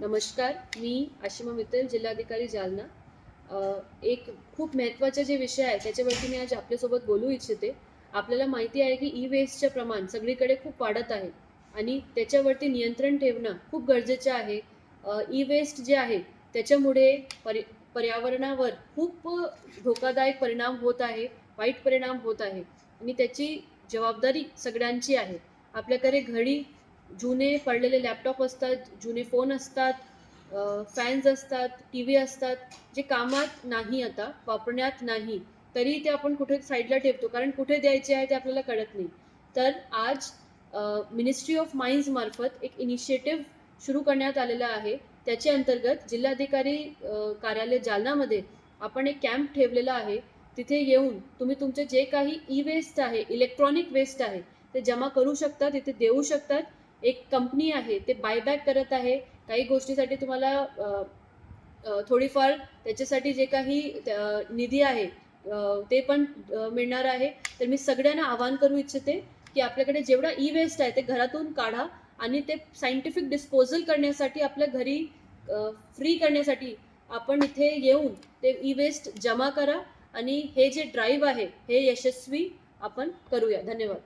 नमस्कार मी आशिमा मित्तल जिल्हाधिकारी जालना. एक खूप महत्त्वाचे जे विषय आहे त्याच्यावरती मी आज आपल्यासोबत बोलू इच्छिते. आपल्याला माहिती आहे की ई वेस्टचे प्रमाण सगळीकडे खूप वाढत आहे आणि त्याच्यावरती नियंत्रण ठेवणं खूप गरजेचं आहे. ई वेस्ट जे आहे त्याच्यामुळे परि पर्यावरणावर खूप धोकादायक परिणाम होत आहे वाईट परिणाम होत आहे. आणि त्याची जबाबदारी सगळ्यांची आहे. आपल्याकडे घडी जुने पडलेले लॅपटॉप असतात जुने फोन असतात फॅन्स असतात टी व्ही असतात जे कामात नाही आता वापरण्यात नाही तरी ते आपण कुठे साईडला ठेवतो. कारण कुठे द्यायचे आहे ते आपल्याला कळत नाही. तर आज मिनिस्ट्री ऑफ माइन्स मार्फत एक इनिशिएटिव्ह सुरू करण्यात आलेला आहे. त्याच्या अंतर्गत जिल्हाधिकारी कार्यालय जालनामध्ये आपण एक कॅम्प ठेवलेला आहे. तिथे येऊन तुम्ही तुमचे जे काही ई वेस्ट आहे इलेक्ट्रॉनिक वेस्ट आहे ते जमा करू शकता तिथे देऊ शकतात. एक कंपनी आहे ते बायबॅक करत आहे. काही गोष्टीसाठी तुम्हाला थोडीफार त्याच्यासाठी जे काही निधी आहे ते पण मिळणार आहे. तर मी सगळ्यांना आवाहन करू इच्छिते की आपल्याकडे जेवढा ई वेस्ट आहे ते घरातून काढा आणि ते सायंटिफिक डिस्पोजल करण्यासाठी आपल्या घरी फ्री करण्यासाठी आपण इथे येऊन ते ई वेस्ट जमा करा आणि हे जे ड्राईव्ह आहे हे यशस्वी आपण करूया. धन्यवाद.